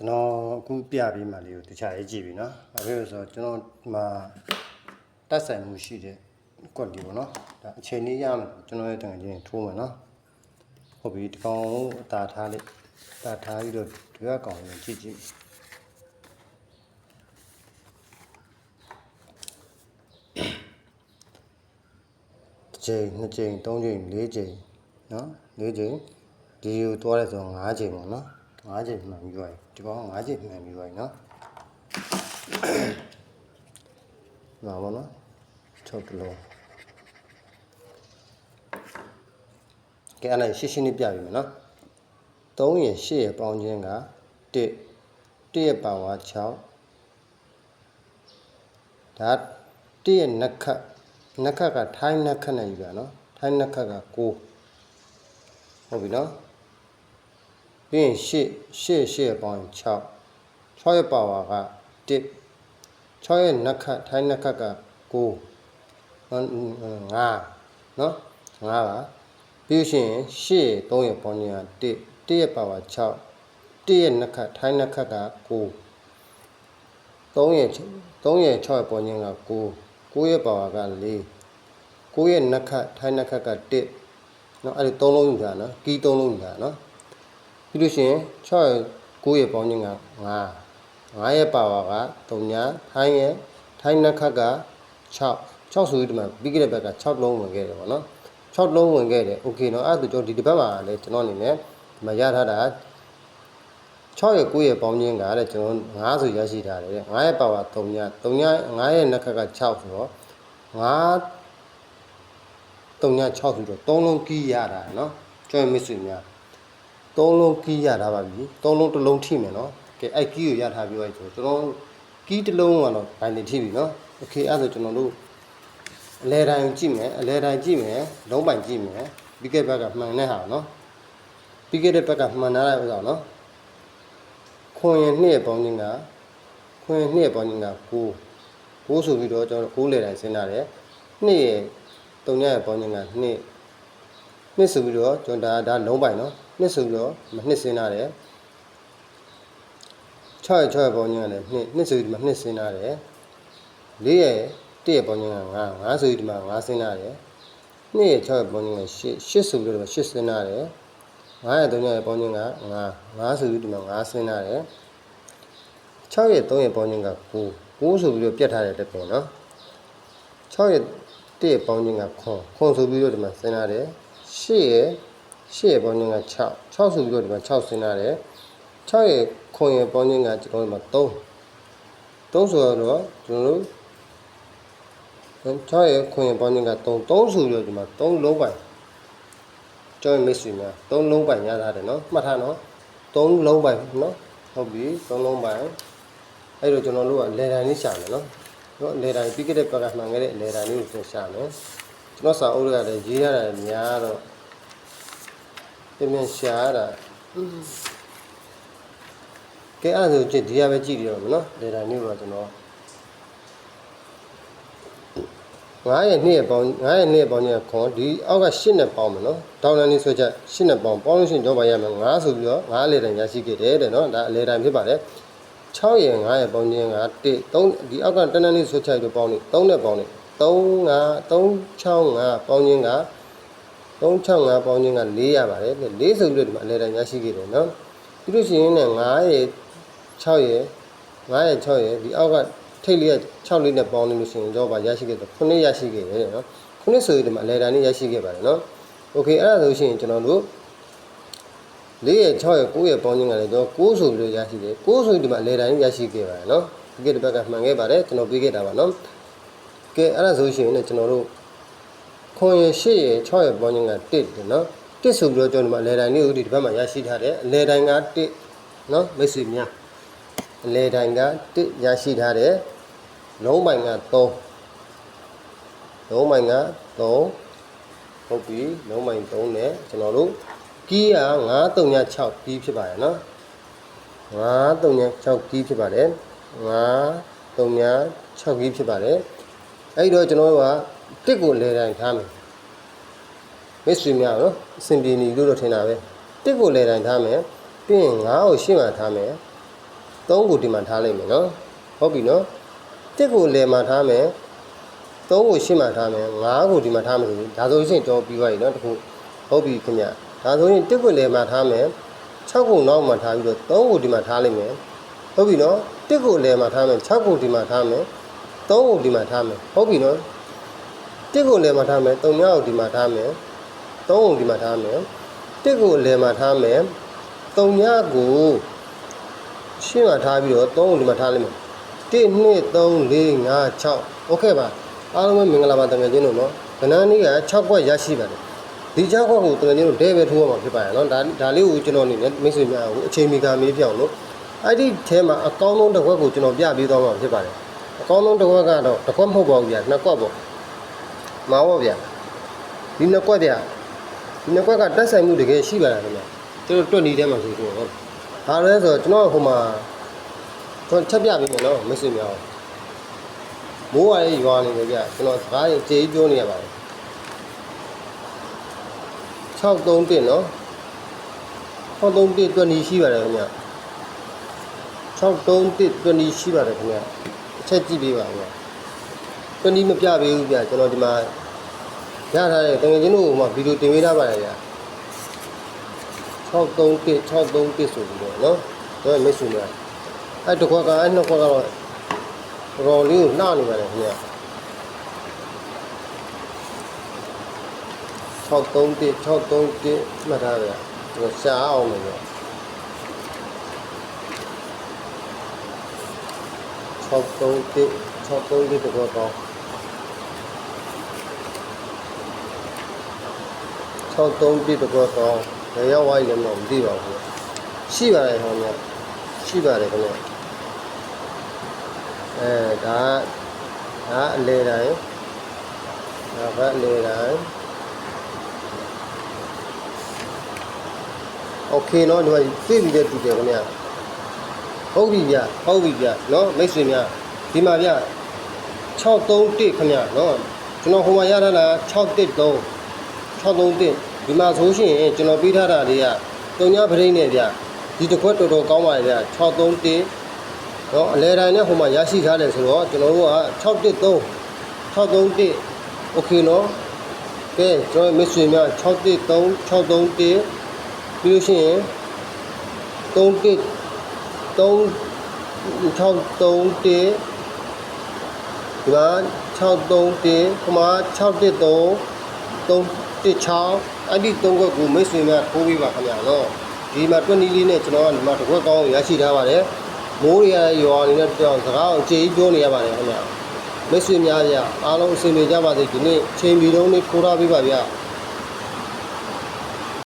ကျွန်တော်အခုပြပေးမှလေးကိုတခြားရေးကြည့်ပြီနော်။ဘာဖြစ်လို့လဲဆိုတော့ကျွန်တော်ဒီမှာတက်ဆိုင်မှုရှိတဲ့ကွက်လေးပေါ့နော်။ဒါအချိန်လေးရမယ်ကျွန်တော်ရဲ့တန်ချင်းထိုးမယ်နော်။ဟုတ်ပြီဒီကောင်ကိုအသာထားလိုက်။အသာထားပြီးတော့ဒီဘက်ကောင်ကိုကြည့်ကြည့်။တစ်ချိန်နှစ်ချိန်သုံးချိန်လေးချိန်နော်လေးချိန်ဒီကိုတွားလဲဆိုတော့၅ချိန်ပေါ့နော် ၅ချိန်မှန်ပြီးသွားပြီဒီကောင်က၅ချိန်မှန်ပြီးသွားပြီနော်လာပါနော်ချုပ်တလုံးကဲအဲ့ဒါရှင်းရှင်းလေးပြပြီမယ်နော်3ရ8ရပေါင်းခြင်းက1 1ရပါဝါ6ဒါ1ရနက်ခတ်နက်ခတ်ကထိုင်းနက်ခတ်နဲ့ယူတာနော်ထိုင်းနက်ခတ်က9ဟုတ်ပြီနော် ပြီးရင်8 8 8ရပေါင်း6 6ရပါဝါက1 6ရဲ့နက်ခတ်ထိုင်းနက်ခတ်က9 5နော်5ပါပြီးရှင်8ရဲ့3ရဲ့ပေါင်းခြင်းက1 1ရဲ့ပါဝါ6 1ရဲ့နက်ခတ်ထိုင်းနက်ခတ်က9 3ရဲ့3ရဲ့6ရဲ့ပေါင်းခြင်းက9 9ရဲ့ပါဝါက4 9ရဲ့နက်ခတ်ထိုင်းနက်ခတ်က1နော်အဲ့ဒီ3လုံးယူတာနော်ကီး3လုံးယူတာနော် ပြီးလို့ရှိရင်6ရဲ့9ရဲ့ပေါင်းခြင်းက5 9ရဲ့ပါဝါက3ညာထိုင်းရဲ့ထိုင်းနက်ခတ်က6 6ဆိုပြီးဒီမှာပြီးခဲ့တဲ့ဘက်က6လုံးဝင်ခဲ့တယ်ပေါ့နော်6လုံးဝင်ခဲ့တယ်โอเคเนาะအဲ့ဒါကျွန်တော်ဒီတစ်ပတ်မှာလည်းကျွန်တော်အနေနဲ့ဒီမှာရထားတာ6ရဲ့9ရဲ့ပေါင်းခြင်းကတဲ့ကျွန်တော်9ဆိုရရှိထားတယ်9ရဲ့ပါဝါ3ညာ3ညာ9ရဲ့နက်ခတ်က6ဆိုတော့9 3ည6ဆိုတော့3လုံးကီးရတာเนาะကျွမ်းမစ်ဆွေများ 3လုံးကီးရတာပါပြီ3လုံးတစ်လုံးထိမယ်เนาะကဲအဲ့ကီးကိုရထားပြီးသွားပြီဆိုတော့ကျွန်တော်ကီးတစ်လုံးကတော့ဘိုင်နေထိပြီเนาะโอเคအဲ့ဆိုကျွန်တော်တို့အလဲတိုင်းကြည့်မယ်အလဲတိုင်းကြည့်မယ်လုံးပိုင်ကြည့်မယ်ပြီးခဲ့ဘက်ကမှန်တဲ့ဟာเนาะပြီးခဲ့တဲ့ဘက်ကမှန်ထားတဲ့ဥစ္စာเนาะခွန်ရင်နှစ်ရဲ့ပေါင်းခြင်းကခွန်ရင်နှစ်ရဲ့ပေါင်းခြင်းက9 9ဆိုပြီးတော့ကျွန်တော်9လေတိုင်းစဉ်းစားတယ်နှစ်ရဲ့တုံညရဲ့ပေါင်းခြင်းက2 နှစ်ဆိုပြီးတော့ကျွန်တော်ဒါဒါလုံးပိုင်နော်နှစ်ဆိုပြီးတော့မနှစ်စင်းထားတယ်6ရဲ့6ရဲ့ပေါင်းခြင်းကလည်း2နှစ်ဆိုပြီးဒီမှာနှစ်စင်းထားတယ်4ရဲ့1ရဲ့ပေါင်းခြင်းက9 9ဆိုပြီးဒီမှာ9စင်းထားတယ်2ရဲ့6ရဲ့ပေါင်းခြင်းက8 8ဆိုပြီးတော့8စင်းထားတယ်9ရဲ့3ရဲ့ပေါင်းခြင်းက9 9ဆိုပြီးဒီမှာ9စင်းထားတယ်6ရဲ့3ရဲ့ပေါင်းခြင်းက9 9ဆိုပြီးတော့ပြတ်ထားတဲ့တက်ပင်နော်6ရဲ့1ရဲ့ပေါင်းခြင်းကခွန်ခွန်ဆိုပြီးတော့ဒီမှာစဉ်းစားတယ် 8ရဲ့8ရဲ့ပေါင်းခြင်းက6 6ဆိုပြီးတော့ဒီမှာ6စဉ်းစားတယ်6ရဲ့ခွန်ရဲ့ပေါင်းခြင်းကကျွန်တော်တို့မှာ3 3ဆိုတော့ကျွန်တော်တို့6ရဲ့ခွန်ရဲ့ပေါင်းခြင်းက3 3ဆိုပြီးတော့ဒီမှာ3လုံးပိုင်ကျောင်းမိတ်ဆွေများ3လုံးပိုင်ရထားတယ်နော်မှတ်ထားနော်3လုံးပိုင်နော်ဟုတ်ပြီ3လုံးပိုင်အဲ့တော့ကျွန်တော်တို့ကလေတန်လေးရှာမယ်နော်နော်လေတန်ပြီးခဲ့တဲ့ဘက်ကမှန်ခဲ့တဲ့လေတန်လေးကိုရှာမယ် ကျွန်တော်စာအုပ်တွေကလည်းရေးရတာများတော့ပြင်ပြင်ရှာရတာကဲအဲ့ဒါဆိုကြည့်ဒီရပဲကြည့်ရအောင်နော်လေတန်လေးကိုကျွန်တော်9ရဲ့2ရဲ့ပေါင်း9ရဲ့2ရဲ့ပေါင်းညခွန်ဒီအောက်က8နဲ့ပေါင်းမယ်နော်ဒေါင်းလန်လေးဆွဲချက်8နဲ့ပေါင်းပေါင်းလို့ရှိရင်ကြောပါရမယ်9ဆိုပြီးတော့9လေတန်ရရှိခဲ့တယ်တဲ့နော်ဒါအလေတန်ဖြစ်ပါတယ်6ရဲ့9ရဲ့ပေါင်းခြင်းက1 3ဒီအောက်ကတန်းတန်းလေးဆွဲချက်ပြီးပေါင်းနေ3နဲ့ပေါင်းနေ3 5 365ပေါင်းခြင်းက365ပေါင်းခြင်းက4ရပါတယ်4ဆိုပြီးတော့ဒီမှာအလေတန်ရရှိခဲ့တယ်နော်ပြီးလို့ရှိရင်လည်း9ရဲ့6ရဲ့9ရဲ့6ရဲ့ဒီအောက်ကထိတ်လေးက6လေးနဲ့ပေါင်းနေလို့ရှိရင်ကြောပါရရှိခဲ့တယ်9ရရှိခဲ့တယ်နော်9ဆိုရင်ဒီမှာအလေတန်လေးရရှိခဲ့ပါတယ်နော်โอเคအဲ့ဒါဆိုရှင်ကျွန်တော်တို့4ရဲ့6ရဲ့9ရဲ့ပေါင်းခြင်းကလည်းတော့9ဆိုပြီးတော့ရရှိတယ်9ဆိုရင်ဒီမှာအလဲတိုင်းရရှိခဲ့ပါတယ်နော်ဒီကတစ်ပတ်ကမှန်ခဲ့ပါတယ်ကျွန်တော်ပြီးခဲ့တာပါနော် ကဲအဲ့ဒါဆိုရှင်လည်းကျွန်တော်တို့ခွန်ရဲ့8ရဲ့6ရဲ့ပေါင်းခြင်းက1တယ်နော်1ဆိုပြီးတော့ကျွန်တော်ဒီမှာအလဲတိုင်းလေးကိုဒီတစ်ပတ်မှာရရှိထားတယ်အလဲတိုင်းက1နော်မိတ်ဆွေများအလဲတိုင်းက1ရရှိထားတယ်လုံးပိုင်က3လုံးပိုင်က3ဟုတ်ပြီလုံးပိုင်3နဲ့ကျွန်တော်တို့ကီးက936ကီးဖြစ်ပါတယ်နော်936ကီးဖြစ်ပါတယ်936ကီးဖြစ်ပါတယ် အဲ့တော့ကျွန်တော်တို့ကတစ်ကိုလဲတိုင်းထားမယ်မစ်ဆွေများနော်အဆင်ပြေနေလို့တော့ထင်တာပဲတစ်ကိုလဲတိုင်းထားမယ်ပြီးရင်9ကိုရှင်းမှထားမယ်9 3ကိုဒီမှာထားလိုက်မယ်နော်ဟုတ်ပြီနော်တစ်ကိုလေမှာထားမယ်3ကိုရှင်းမှာထားမယ်5ကိုဒီမှာထားမယ်ဆိုရင်ဒါဆိုရင်ကျွန်တော်ပြီးသွားပြီနော်တခုဟုတ်ပြီခင်ဗျဒါဆိုရင်တစ်ကိုလေမှာထားမယ်6ကိုနောက်မှာထားပြီးတော့3ကိုဒီမှာထားလိုက်မယ်ဟုတ်ပြီနော်တစ်ကိုလေမှာထားမယ်6ကိုဒီမှာထားမယ် 3ကိုဒီမှာထားမယ်ဟုတ်ပြီနော်တစ်ကိုလေမှာထားမယ်3မြောက်ကိုဒီမှာထားမယ်3ကိုဒီမှာထားမယ်တစ်ကိုလေမှာထားမယ်3ညကိုရှင်းမှာထားပြီးတော့3ကိုဒီမှာထားလိုက်မယ် 1 2 3 4 5 6โอเคပါအားလုံးပဲမင်္ဂလာပါတကယ်ချင်းတို့နော်ခဏနေ့က6ခွက်ရရှိပါတယ်ဒီ6ခွက်ကိုတကယ်ချင်းတို့ဒဲပဲထိုးရမှာဖြစ်ပါရဲ့နော်ဒါဒါလေးကိုကျွန်တော်အနေနဲ့မိတ်ဆွေများကိုအချိန်မီကမေးပြောင်းလို့အဲ့ဒီထဲမှာအကောင်းဆုံးတစ်ခွက်ကိုကျွန်တော်ပြပေးသွားမှာဖြစ်ပါတယ် အကောင်းဆုံးတစ်ခွက်ကတော့တစ်ခွက်မဟုတ်ပါဘူးဗျာနှစ်ခွက်ပေါ့မောင်းပါဗျာဒီနှစ်ခွက်ဗျာဒီနှစ်ခွက်ကတက်ဆိုင်မှုတကယ်ရှိပါလားခင်ဗျာကျွန်တော်တွက်နေထဲမှာဆိုတော့ဟုတ်ဒါလဲဆိုတော့ကျွန်တော်ဟိုမှာကျွန်တော်ချက်ပြပေးမယ်နော်မစ်ဆွေများမိုးရရဲ့ရွာနေတယ်ဗျကျွန်တော်စကားရင်ကြေးပြောနေရပါတယ်631နော်631တွက်နီရှိပါတယ်ခင်ဗျ631တွက်နီရှိပါတယ်ခင်ဗျအ ချက်ကြည့်ပေးပါဦး။တွန်းဒီမပြပေးဘူးဗျာကျွန်တော်ဒီမှာရထားတဲ့တကယ်ချင်းတို့ကဗီဒီယိုတင်ပေးထားပါတယ်ဗျာ။631 631ဆိုပြီးတော့နော်။ဒါမိတ်ဆွေများအဲ့တစ်ခွက်ကအဲ့နှစ်ခွက်ကတော့တော်လေးကိုနှောက်နေပါတယ်ခင်ဗျာ။631 631မှတ်ထားဗျာ။ကျွန်တော်ရှားအောင်လို့ 63တိ63တိတကောတော့63တိတကောတော့ဘယ်ရောက်ဝိုင်းလဲမသိပါဘူးရှိပါတယ်ခင်ဗျာရှိပါတယ်ခင်ဗျာအဲဒါဒါအလေတိုင်းဒါဘက်အလေတိုင်းโอเคเนาะဒီမှာသိပြီးတဲ့တူတယ်ခင်ဗျာ ဟုတ်ပြီဗျဟုတ်ပြီဗျနော်မိတ်ဆွေများဒီမှာဗျ631ခင်ဗျနော်ကျွန်တော်ဟိုမှာရထားတာ633 631ဒီမှာဆိုရှင်ကျွန်တော်ပေးထားတာတွေကတုံညာပရိတ်နဲ့ဗျဒီတစ်ခွက်တော်တော်ကောင်းပါရဲ့ဗျ631နော်အလဲတိုင်းနဲ့ဟိုမှာရရှိထားတယ်ဆိုတော့ကျွန်တော်တို့က613 631 okay နော်ကဲကျွန်တော်မိတ်ဆွေများ613 631ပြီးလို့ရှိရင်3 631ဒီမှာ631ဟိုမှာ613 316အဲ့ဒီသုံးခွက်ကိုမိတ်ဆွေများထိုးပေးပါခင်ဗျာနော်ဒီမှာ20လေးနဲ့ကျွန်တော်ကဒီမှာတစ်ခွက်ကောင်းရရှိထားပါတယ်မိုးရရွာနေတဲ့တောင်စကားအောင်ကြေးပြောနေရပါတယ်ခင်ဗျာမိတ်ဆွေများဗျာအားလုံးအဆင်ပြေကြပါစေဒီနေ့ချိန်ပြီးတော့နေထိုးထားပေးပါဗျာ